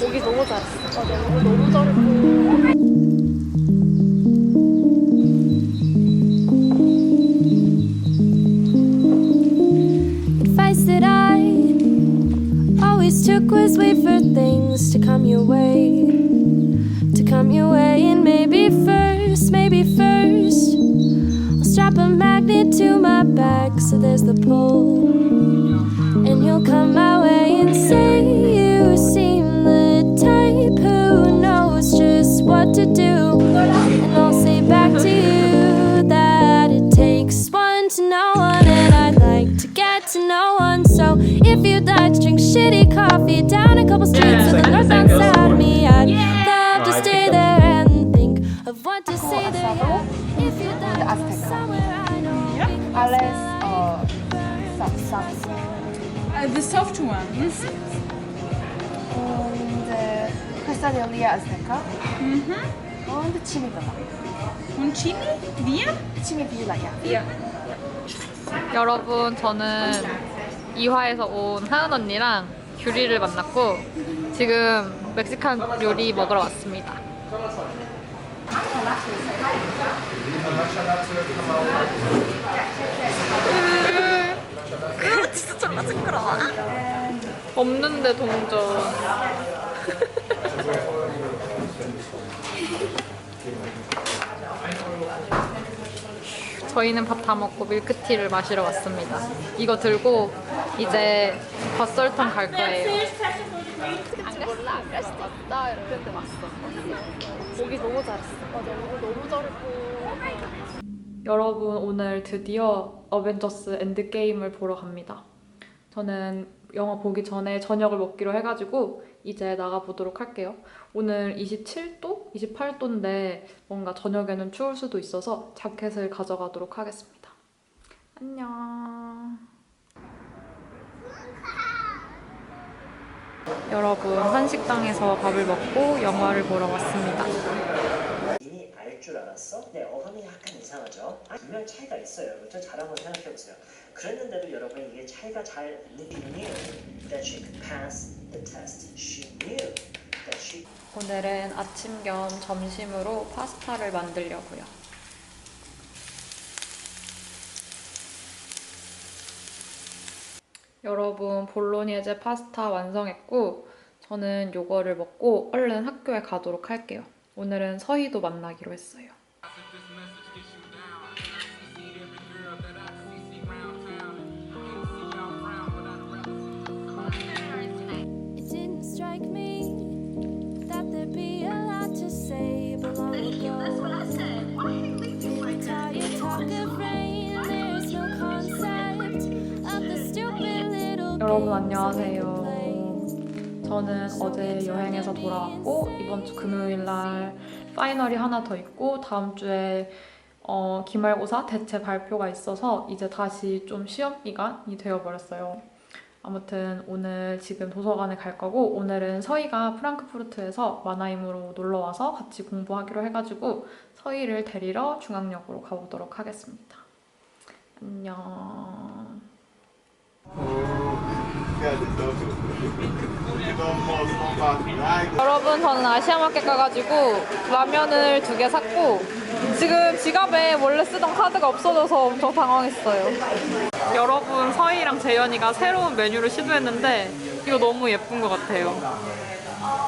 보기 너무 잘했어. 맞아, 너무 너무 잘했고. advice that I always took was wait for things to come your way. To come your way, and maybe first, maybe first, I'll strap a magnet to my back so there's the pull. And you'll come my way and say to do. And I'll say back to you that it takes one to know one, and I'd like to get to know one. So if you'd like to drink shitty coffee down a couple streets to the northbound side of me, I'd love to stay there and think of what to say there. Yeah. If you'd like to go somewhere I know. we can Ale stay o, sa, sa, Uh, the soft one. Yes. und äh, questa teoria azteca und chimi villa. Und Chili? Wir? chimi villa, ja. 여러분 저는 이화에서 온 하은 언니랑 규리를 만났고 지금 멕시칸 요리 먹으러 왔습니다. 진짜 졸라 시끄러워. 없는데 동전. 저희는 밥 다 먹고 밀크티를 마시러 왔습니다. 이거 들고 이제 겉설탕 갈 거예요. 안 갔어, 안갈 수도 있다. 이랬는데 왔어. 보기 너무 잘했어. 맞아, 너무 너무 잘했고. 여러분 오늘 드디어 어벤져스 엔드게임을 보러 갑니다. 저는 영화 보기 전에 저녁을 먹기로 해가지고 이제 나가보도록 할게요. 오늘 27도? 28도인데 뭔가 저녁에는 추울 수도 있어서 자켓을 가져가도록 하겠습니다. 안녕. 여러분 한식당에서 밥을 먹고 영화를 보러 왔습니다. 줄 알았어? 네, 어감이 약간 이상하죠? 아, 분명 차이가 있어요. 여러분. 좀잘 한번 생각해 보세요. 그랬는데도 여러분 이게 차이가 잘 느끼 knew that she could pass the test. She knew that she 오늘은 아침 겸 점심으로 파스타를 만들려고요. 여러분 볼로니에제 파스타 완성했고 저는 요거를 먹고 얼른 학교에 가도록 할게요. 오늘은 서희도 만나기로 했어요. 여러분 안녕하세요. 저는 어제 여행에서 돌아왔고 이번 주 금요일 날 파이널이 하나 더 있고 다음 주에 어, 기말고사 대체 발표가 있어서 이제 다시 좀 시험 기간이 되어버렸어요. 아무튼 오늘 지금 도서관에 갈 거고 오늘은 서희가 프랑크푸르트에서 마나임으로 놀러 와서 같이 공부하기로 해가지고 서희를 데리러 중앙역으로 가보도록 하겠습니다. 안녕. 여러분 저는 아시아마켓 가가지고 라면을 두 개 샀고 지금 지갑에 원래 쓰던 카드가 없어져서 엄청 당황했어요. 여러분 서희랑 재현이가 새로운 메뉴를 시도했는데 이거 너무 예쁜 것 같아요.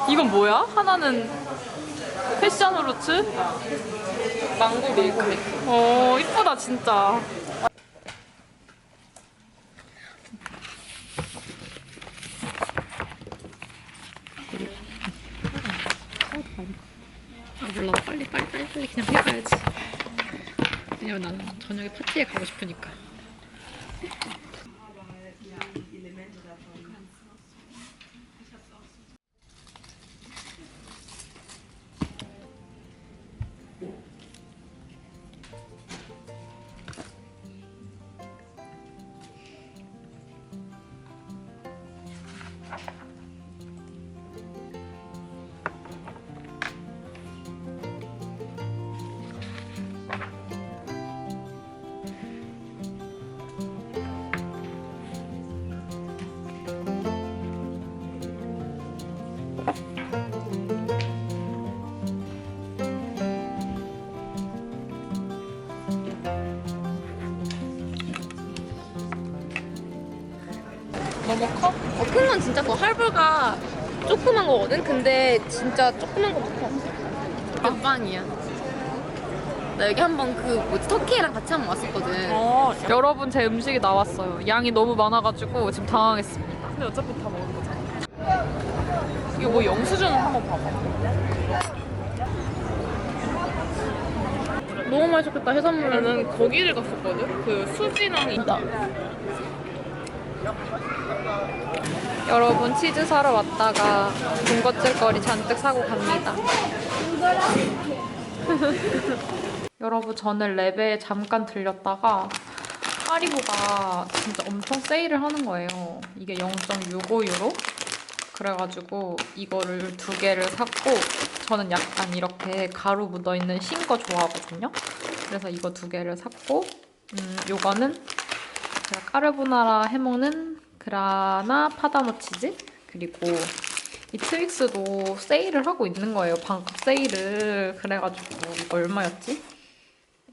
이건 뭐야? 하나는 패션 후르츠? 망고 밀크믹. 어 이쁘다 진짜. 아 몰라 빨리 빨리 빨리 빨리. 그냥 해가야지. 왜냐면 나는 저녁에 파티에 가고 싶으니까 너무 커? 어, 큰 건 진짜 커. 할불가 조그만 거거든? 근데 진짜 조그만 커. 몇방이야. 나 여기 한 번 그 뭐지 터키랑 같이 한 번 왔었거든. 어, 여러분 제 음식이 나왔어요. 양이 너무 많아가지고 지금 당황했습니다. 근데 어차피 다 먹을 거잖아. 이거 뭐 영수증 한번 봐봐. 너무 맛있겠다 해산물. 나는 거기를 갔었거든. 그 수지랑 있다. 여러분 치즈 사러 왔다가 군것질거리 잔뜩 사고 갑니다. 여러분 저는 랩에 잠깐 들렸다가 하리보가 진짜 엄청 세일을 하는 거예요. 이게 0.65유로? 그래가지고 이거를 두 개를 샀고 저는 약간 이렇게 가루 묻어있는 신 거 좋아하거든요. 그래서 이거 두 개를 샀고 음, 요거는 제가 까르보나라 해먹는 그라나 파다노 치즈 그리고 이 트윅스도 세일을 하고 있는 거예요. 반값 세일을. 그래가지고 얼마였지?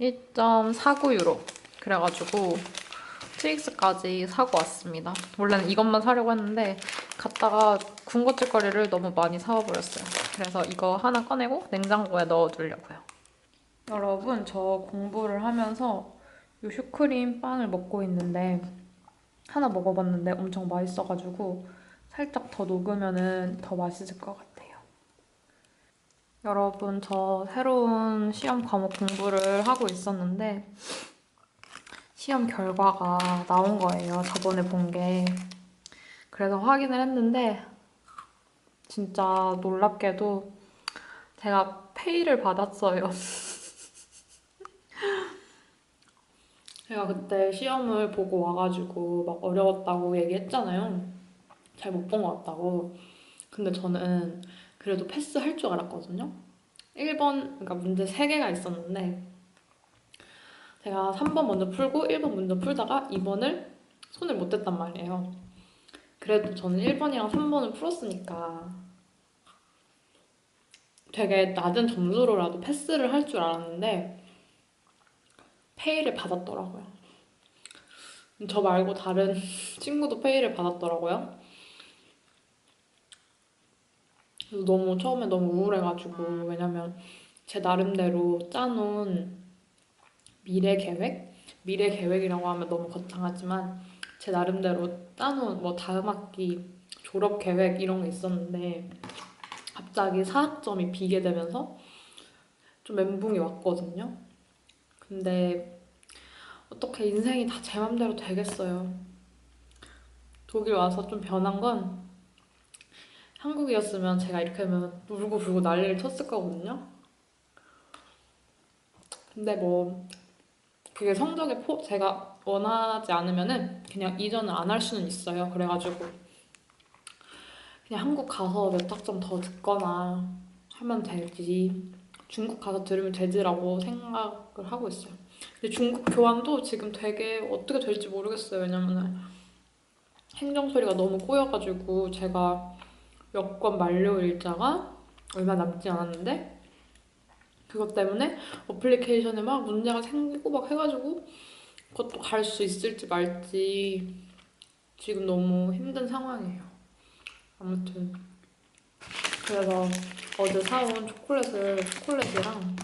1.49유로. 그래가지고 트윅스까지 사고 왔습니다. 원래는 이것만 사려고 했는데 갔다가 군것질거리를 너무 많이 사와버렸어요. 그래서 이거 하나 꺼내고 냉장고에 넣어두려고요. 여러분 저 공부를 하면서 이 슈크림 빵을 먹고 있는데 하나 먹어봤는데 엄청 맛있어가지고 살짝 더 녹으면은 더 맛있을 것 같아요. 여러분 저 새로운 시험 과목 공부를 하고 있었는데 시험 결과가 나온 거예요. 저번에 본 게. 그래서 확인을 했는데 진짜 놀랍게도 제가 페이를 받았어요. 제가 그때 시험을 보고 와가지고 막 어려웠다고 얘기했잖아요. 잘 못 본 것 같다고. 근데 저는 그래도 패스할 줄 알았거든요. 1번, 그러니까 문제 3개가 있었는데 제가 3번 먼저 풀고 1번 먼저 풀다가 2번을 손을 못 댔단 말이에요. 그래도 저는 1번이랑 3번을 풀었으니까 되게 낮은 점수로라도 패스를 할 줄 알았는데 페이를 받았더라고요. 저 말고 다른 친구도 페이를 받았더라고요. 너무 처음에 너무 우울해가지고 왜냐면 제 나름대로 짜놓은 미래 계획? 미래 계획이라고 하면 너무 거창하지만 제 나름대로 짜놓은 뭐 다음 학기 졸업 계획 이런 게 있었는데 갑자기 사학점이 비게 되면서 좀 멘붕이 왔거든요. 근데 어떻게 인생이 다 제 맘대로 되겠어요. 독일 와서 좀 변한 건 한국이었으면 제가 이렇게 하면 울고 불고 난리를 쳤을 거거든요. 근데 뭐 그게 성적에 포 제가 원하지 않으면은 그냥 이전을 안 할 수는 있어요. 그래가지고 그냥 한국 가서 몇 학점 더 듣거나 하면 되지. 중국 가서 들으면 되지라고 생각을 하고 있어요. 근데 중국 교환도 지금 되게 어떻게 될지 모르겠어요. 왜냐면은 행정 소리가 너무 꼬여가지고 제가 여권 만료 일자가 얼마 남지 않았는데 그것 때문에 어플리케이션에 막 문제가 생기고 막 해가지고 그것도 갈 수 있을지 말지 지금 너무 힘든 상황이에요. 아무튼 그래서 어제 사온 초콜릿을 초콜릿이랑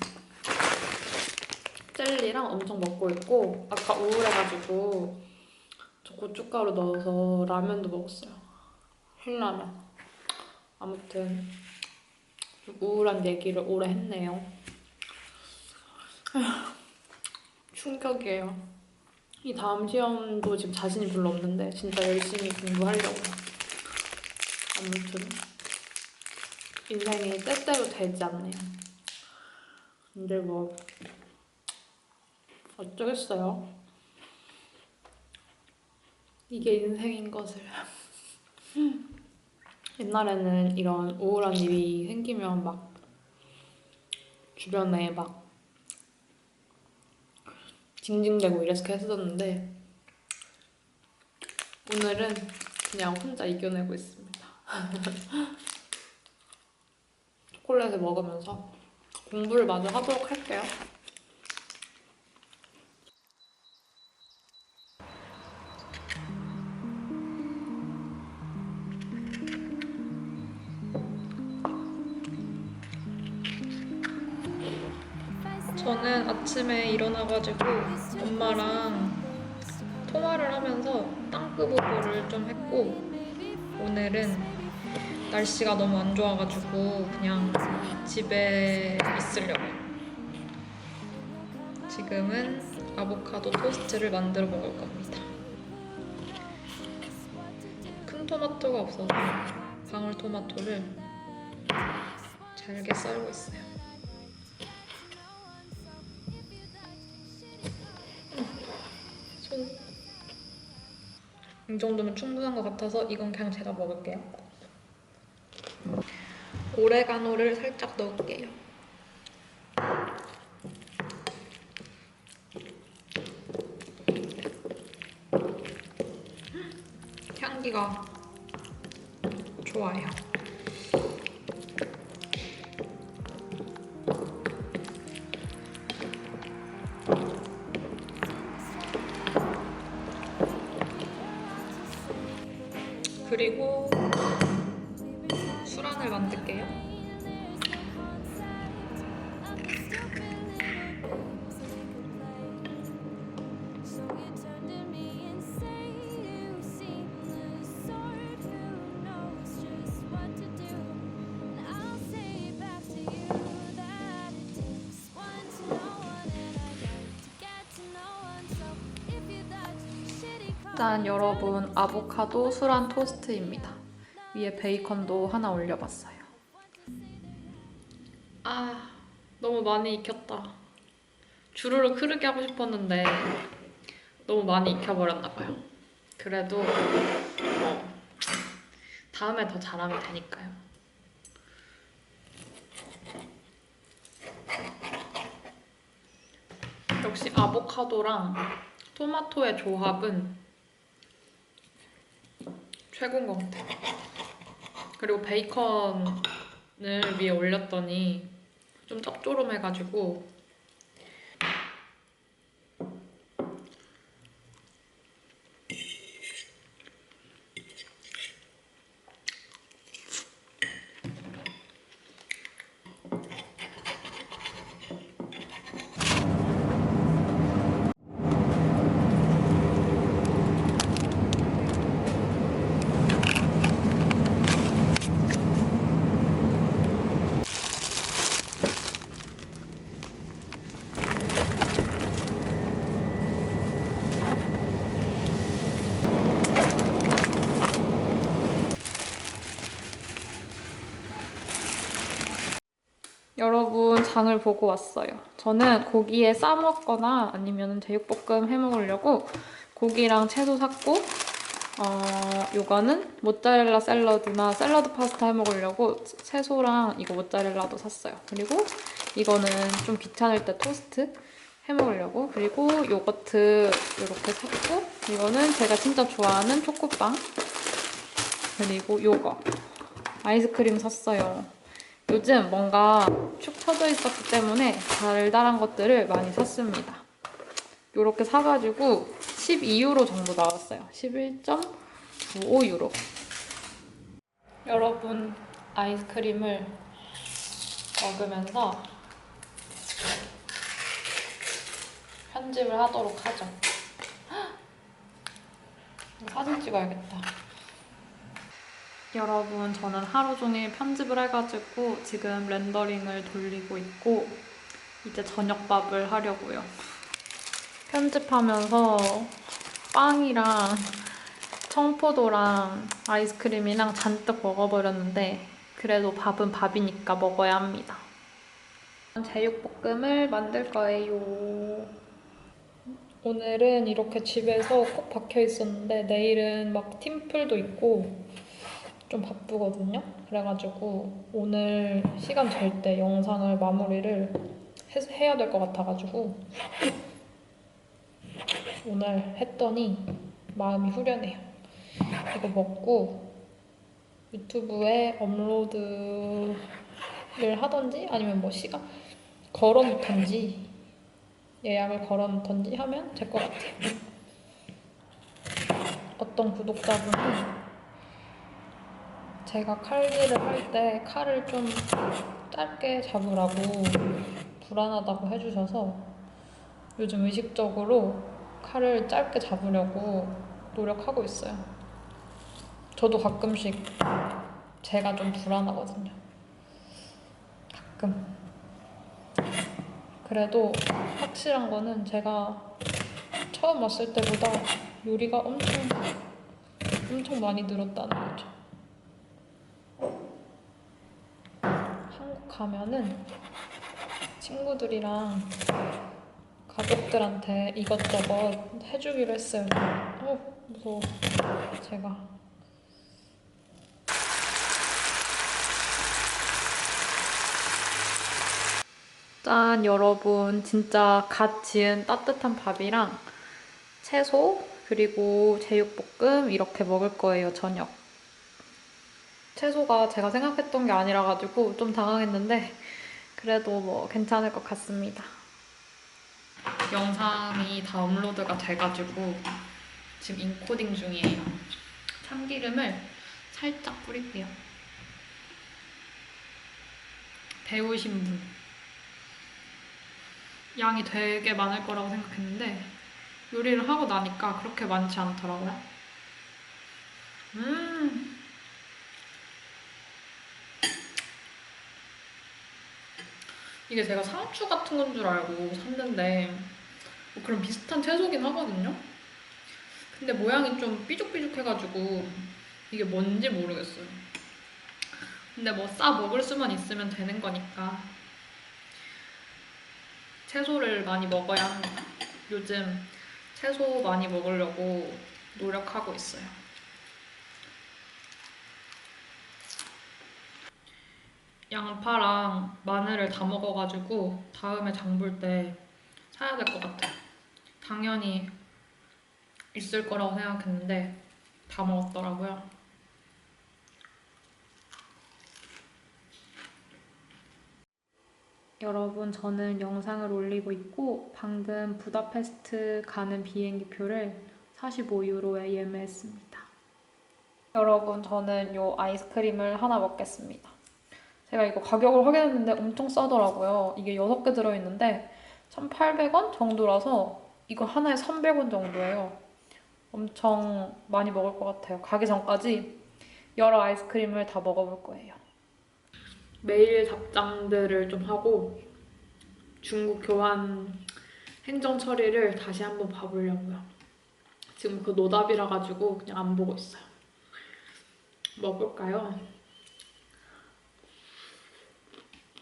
젤리랑 엄청 먹고 있고 아까 우울해가지고 저 고춧가루 넣어서 라면도 먹었어요. 흰라면. 아무튼 좀 우울한 얘기를 오래 했네요. 충격이에요. 이 다음 시험도 지금 자신이 별로 없는데 진짜 열심히 공부하려고. 아무튼 인생이 때때로 되지 않네요. 근데 뭐 어쩌겠어요. 이게 인생인 것을. 옛날에는 이런 우울한 일이 생기면 막 주변에 막 징징대고 이렇게 했었는데 오늘은 그냥 혼자 이겨내고 있습니다. 초콜릿을 먹으면서 공부를 마저 하도록 할게요. 저는 아침에 일어나가지고 엄마랑 통화를 하면서 땅끄부부를 좀 했고 오늘은 날씨가 너무 안 좋아가지고 그냥 집에 있으려고 지금은 아보카도 토스트를 만들어 먹을 겁니다 큰 토마토가 없어서 방울 토마토를 잘게 썰고 있어요 손. 이 정도면 충분한 것 같아서 이건 그냥 제가 먹을게요. 오레가노를 살짝 넣을게요. 향기가 좋아요. 짠 여러분 아보카도 술안 토스트입니다. 위에 베이컨도 하나 올려봤어요. 아 너무 많이 익혔다. 주르륵 흐르게 하고 싶었는데 너무 많이 익혀버렸나봐요. 그래도 어, 다음에 더 잘하면 되니까요. 역시 아보카도랑 토마토의 조합은 최고인 것 같아요. 그리고 베이컨을 위에 올렸더니 좀 짭조름해가지고 여러분 장을 보고 왔어요. 저는 고기에 싸 먹거나 아니면 제육볶음 해 먹으려고 고기랑 채소 샀고 어 요거는 모짜렐라 샐러드나 샐러드 파스타 해 먹으려고 채소랑 이거 모짜렐라도 샀어요. 그리고 이거는 좀 귀찮을 때 토스트 해 먹으려고 그리고 요거트 이렇게 샀고 이거는 제가 진짜 좋아하는 초코빵 그리고 요거 아이스크림 샀어요. 요즘 뭔가 축 처져 있었기 때문에 달달한 것들을 많이 샀습니다. 이렇게 사가지고 12유로 정도 나왔어요. 11.95유로. 여러분 아이스크림을 먹으면서 편집을 하도록 하죠. 사진 찍어야겠다. 여러분, 저는 하루 종일 편집을 해가지고 지금 렌더링을 돌리고 있고 이제 저녁밥을 하려고요. 편집하면서 빵이랑 청포도랑 아이스크림이랑 잔뜩 먹어버렸는데 그래도 밥은 밥이니까 먹어야 합니다. 제육볶음을 만들 거예요. 오늘은 이렇게 집에서 꼭 박혀 있었는데 내일은 막 팀플도 있고 좀 바쁘거든요. 그래가지고 오늘 시간 될 때 영상을 마무리를 해, 해야 될 것 같아가지고 오늘 했더니 마음이 후련해요. 이거 먹고 유튜브에 업로드를 하던지 아니면 뭐 시간 걸어놓던지 예약을 걸어놓던지 하면 될 것 같아요. 어떤 구독자분이 제가 칼질을 할 때 칼을 좀 짧게 잡으라고 불안하다고 해주셔서 요즘 의식적으로 칼을 짧게 잡으려고 노력하고 있어요. 저도 가끔씩 제가 좀 불안하거든요. 가끔. 그래도 확실한 거는 제가 처음 왔을 때보다 요리가 엄청 엄청 많이 늘었다는 거죠. 한국 가면은 친구들이랑 가족들한테 이것저것 해주기로 했어요. 어, 무서워. 제가. 짠, 여러분. 진짜 갓 지은 따뜻한 밥이랑 채소, 그리고 제육볶음 이렇게 먹을 거예요, 저녁. 채소가 제가 생각했던 게 아니라 가지고 좀 당황했는데 그래도 뭐 괜찮을 것 같습니다. 영상이 다 업로드가 돼가지고 지금 인코딩 중이에요. 참기름을 살짝 뿌릴게요. 배우신 분. 양이 되게 많을 거라고 생각했는데 요리를 하고 나니까 그렇게 많지 않더라고요. 음. 이게 제가 상추 같은 건 줄 알고 샀는데 뭐 그런 비슷한 채소긴 하거든요. 근데 모양이 좀 삐죽삐죽해가지고 이게 뭔지 모르겠어요. 근데 뭐 싸 먹을 수만 있으면 되는 거니까 채소를 많이 먹어야 합니다. 요즘 채소 많이 먹으려고 노력하고 있어요. 양파랑 마늘을 다 먹어가지고 다음에 장 볼 때 사야 될 것 같아요. 당연히 있을 거라고 생각했는데 다 먹었더라고요. 여러분, 저는 영상을 올리고 있고 방금 부다페스트 가는 비행기 표를 45유로에 예매했습니다. 여러분, 저는 요 아이스크림을 하나 먹겠습니다. 제가 이거 가격을 확인했는데 엄청 싸더라고요. 이게 6개 들어있는데 1,800원 정도라서 이거 하나에 300원 정도예요. 엄청 많이 먹을 것 같아요. 가기 전까지 여러 아이스크림을 다 먹어볼 거예요. 매일 답장들을 좀 하고 중국 교환 행정 처리를 다시 한번 봐보려고요. 지금 그 노답이라 가지고 그냥 안 보고 있어요. 먹을까요?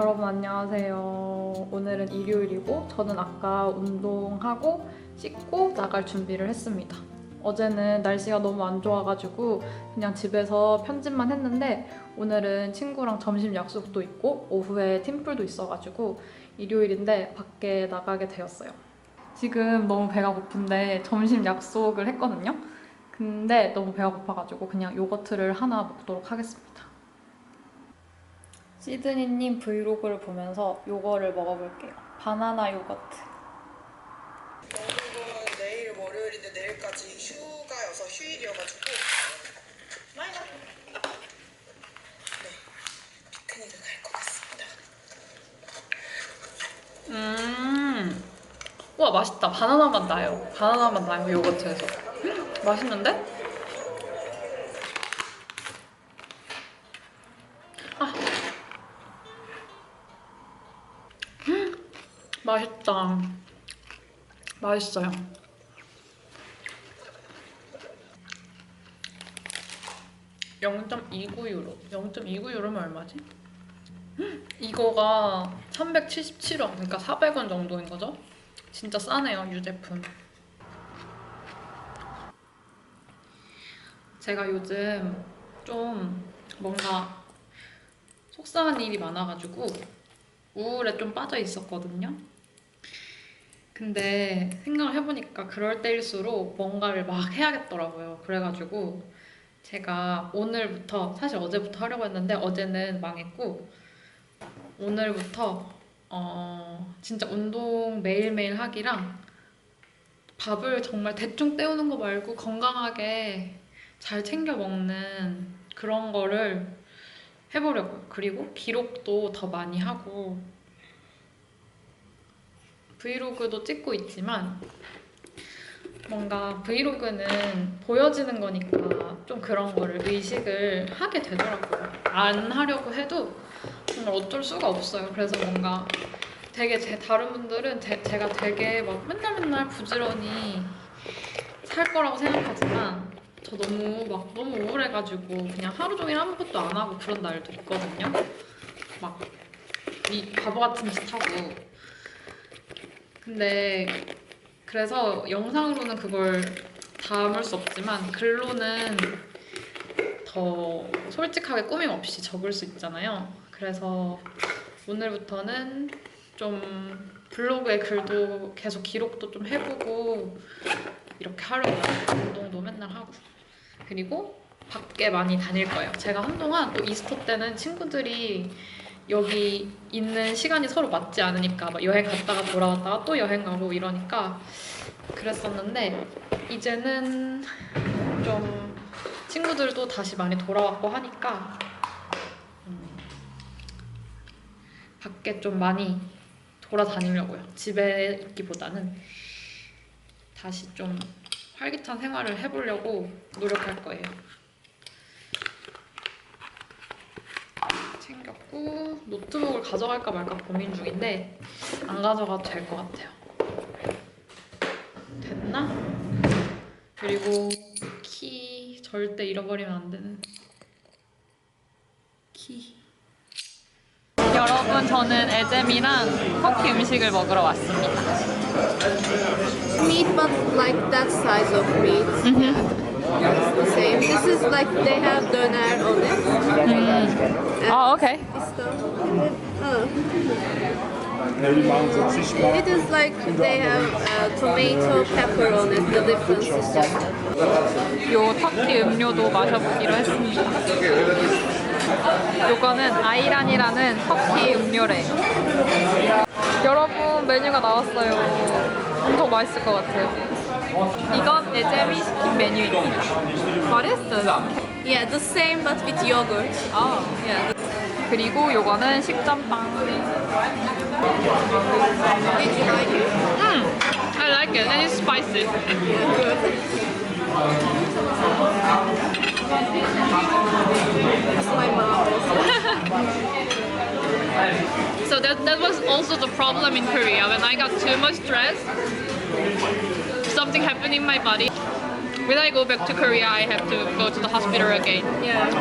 여러분 안녕하세요. 오늘은 일요일이고 저는 아까 운동하고 씻고 나갈 준비를 했습니다. 어제는 날씨가 너무 안 좋아가지고 그냥 집에서 편집만 했는데 오늘은 친구랑 점심 약속도 있고 오후에 팀플도 있어가지고 일요일인데 밖에 나가게 되었어요. 지금 너무 배가 고픈데 점심 약속을 했거든요. 근데 너무 배가 고파가지고 그냥 요거트를 하나 먹도록 하겠습니다. 시드니님 브이로그를 보면서 요거를 먹어볼게요. 바나나 요거트. 영국은 내일 월요일인데 내일까지 휴가여서 휴일이어가지고 많이 가. 네, 피크닉을 갈 것 같습니다. 음. 우와 맛있다. 바나나 맛 나요. 바나나 맛 나요 요거트에서. 음, 맛있는데? 맛있다. 맛있어요. (0.29유로) (0.29유로면) 얼마지? 이거가 377원, 그러니까 400원 정도인 거죠? 진짜 싸네요, 유제품. 제가 요즘 좀 뭔가 속상한 일이 많아가지고 우울에 좀 빠져 있었거든요. 근데 생각을 해보니까 그럴 때일수록 뭔가를 막 해야겠더라고요. 그래가지고 제가 오늘부터 사실 어제부터 하려고 했는데 어제는 망했고 오늘부터 어 진짜 운동 매일매일 하기랑 밥을 정말 대충 때우는 거 말고 건강하게 잘 챙겨 먹는 그런 거를 해보려고요. 그리고 기록도 더 많이 하고 브이로그도 찍고 있지만 뭔가 브이로그는 보여지는 거니까 좀 그런 거를 의식을 하게 되더라고요. 안 하려고 해도 정말 어쩔 수가 없어요. 그래서 뭔가 되게 제 다른 분들은 제, 제가 되게 막 맨날 맨날 부지런히 살 거라고 생각하지만 저 너무 막 너무 우울해가지고 그냥 하루 종일 아무것도 안 하고 그런 날도 있거든요. 막 이 바보 같은 짓 하고. 근데 그래서 영상으로는 그걸 담을 수 없지만 글로는 더 솔직하게 꾸밈 없이 적을 수 있잖아요. 그래서 오늘부터는 좀 블로그에 글도 계속 기록도 좀 해보고 이렇게 하려고요. 운동도 맨날 하고. 그리고 밖에 많이 다닐 거예요. 제가 한동안 또 이스터 때는 친구들이 여기 있는 시간이 서로 맞지 않으니까 막 여행 갔다가 돌아왔다가 또 여행 가고 이러니까 그랬었는데 이제는 좀 친구들도 다시 많이 돌아왔고 하니까 음, 밖에 좀 많이 돌아다니려고요. 집에 있기보다는 다시 좀 활기찬 생활을 해보려고 노력할 거예요. 챙겼고 노트북을 가져갈까 말까 고민 중인데 안 가져가도 될 것 같아요. 됐나? 그리고 키 절대 잃어버리면 안 되는 키. 여러분 저는 에잼이랑 터키 음식을 먹으러 왔습니다. meat, but like that size of meat. It's the same. This is like they have doner on it. 아. It's the, uh, it is like they have uh, tomato pepper on it. The difference is just that. 요 터키 음료도 마셔보기로 했습니다. 요거는 아이란이라는 터키 음료래. 여러분 메뉴가 나왔어요. 엄청 맛있을 것 같아요. 이건 에잼이 시킨 메뉴입니다. What is this? Yeah, the same but with yogurt. 아, Yeah. 그리고 요거는 식전빵. Did you like it? I like it and it's spicy. It's my mom. So that, that was also the problem in Korea. When I got too much stress, something happened in my body. When I go back to Korea, I have to go to the hospital again. Yeah.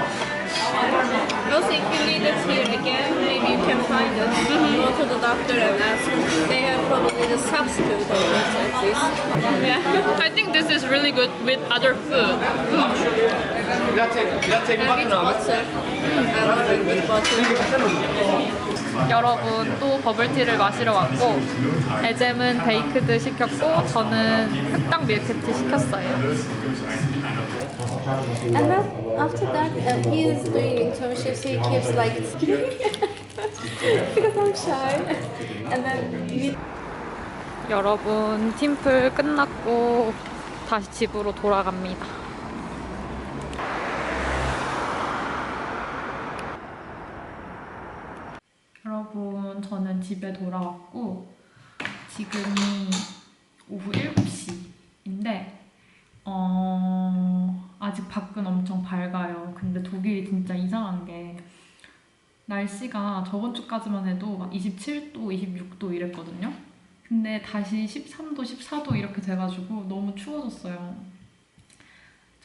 Also, if you need it here again, maybe you can find it. Mm-hmm. Go to the doctor and ask. They have probably the substitute of it at least. Yeah. I think this is really good with other food. And with butter. Mm. I love it with butter. 여러분 또 버블티를 마시러 왔고 에잼은 베이크드 시켰고 저는 흑당 밀크티 시켰어요. And then after that, uh, he is doing internships. He keeps like because I'm shy. And then we 여러분 팀플 끝났고 다시 집으로 돌아갑니다. 여러분 집에 돌아왔고 지금이 오후 7시인데 어, 아직 밖은 엄청 밝아요. 근데 독일이 진짜 이상한 게 날씨가 저번 주까지만 해도 막 27도, 26도 이랬거든요. 근데 다시 13도, 14도 이렇게 돼가지고 너무 추워졌어요.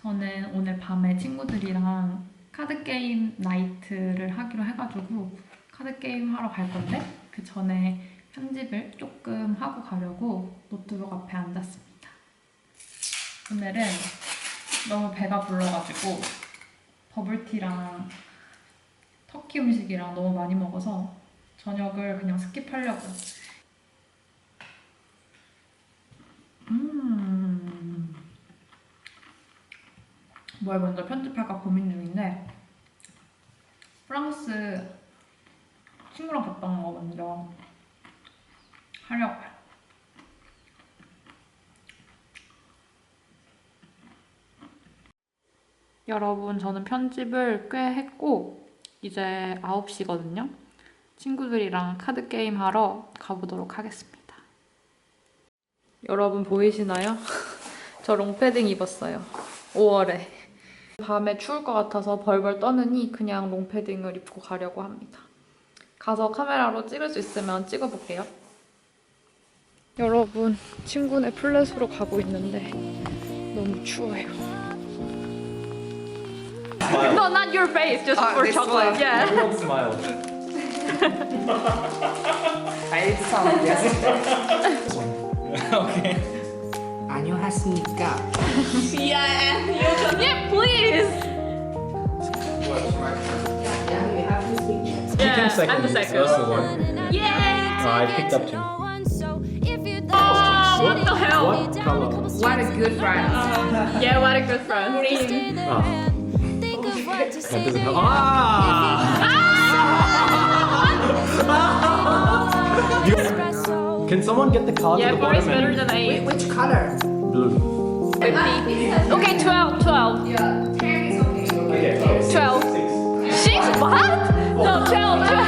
저는 오늘 밤에 친구들이랑 카드게임 나이트를 하기로 해가지고 카드게임 하러 갈 건데 그 전에 편집을 조금 하고 가려고 노트북 앞에 앉았습니다. 오늘은 너무 배가 불러가지고 버블티랑 터키 음식이랑 너무 많이 먹어서 저녁을 그냥 스킵하려고요. 음. 뭘 먼저 편집할까 고민 중인데 프랑스 친구랑 갔다 온거 먼저 하려고요. 여러분, 저는 편집을 꽤 했고, 이제 9시거든요. 친구들이랑 카드게임 하러 가보도록 하겠습니다. 여러분, 보이시나요? 저 롱패딩 입었어요. 5월에. 밤에 추울 것 같아서 벌벌 떠느니 그냥 롱패딩을 입고 가려고 합니다. 가서 카메라로 찍을 수 있으면 찍어볼게요. 여러분, 친구네 플랫으로 가고 있는데 너무 추워요. No, not your face, just for chocolate. Yeah. Everyone smile. I sound yes. okay. 안녕하십니까. second. I'm the second. That's the one. Yeah. Uh, I picked up two. Oh, what the hell? What color? What a good friend. Uh, yeah, what a good friend. Green. Oh. Ah. that doesn't help. Ah! ah! can someone get the color? Yeah, four is better than eight. Wait, which color? Blue. Okay, 12, 12. Yeah. Okay, 12. Six. Six? What? No, 12, 12.